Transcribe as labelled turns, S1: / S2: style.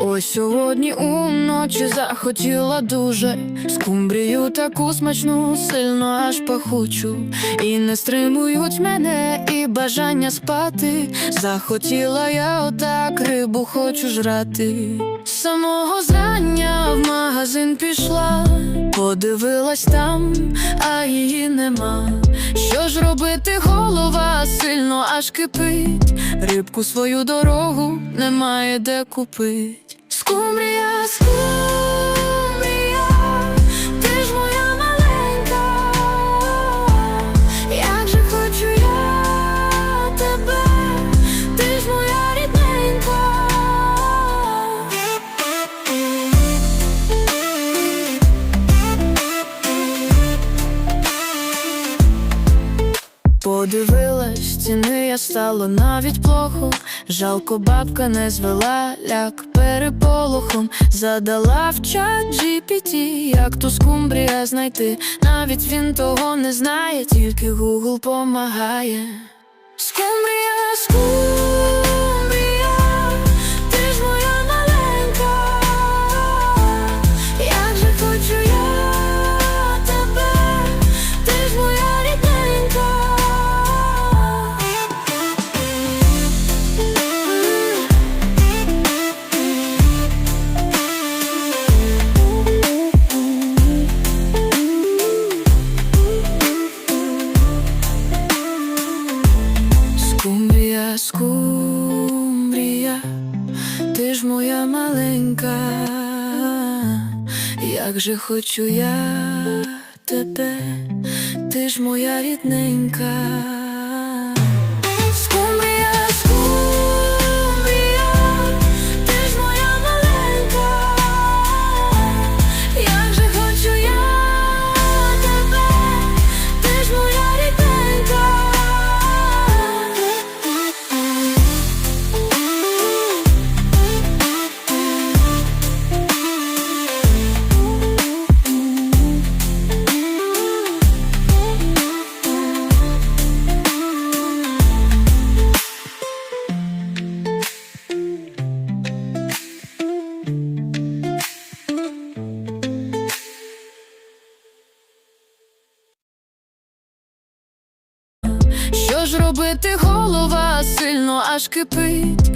S1: Ось сьогодні уночі захотіла дуже скумбрію таку смачну, сильно аж пахучу, і не стримують мене і бажання спати. Захотіла я отак рибу хочу жрати. Самого зрання в магазин пішла, подивилась там, а її нема. Що ж робити, голова сильно аж кипить. Рибку свою дорогу немає де купить. Cumbres, cumbres. Подивилась, ціни я стало навіть плохо. Жалко, бабка не звела ляк переполохом. Задала в чат GPT, як ту скумбрія знайти. Навіть він того не знає, тільки Google помагає. Скумбрія, скумбрія, Скумбрія, ти ж моя маленька, як же хочу я тебе, ти ж моя рідненька. Ж робити, голова сильно аж кипить.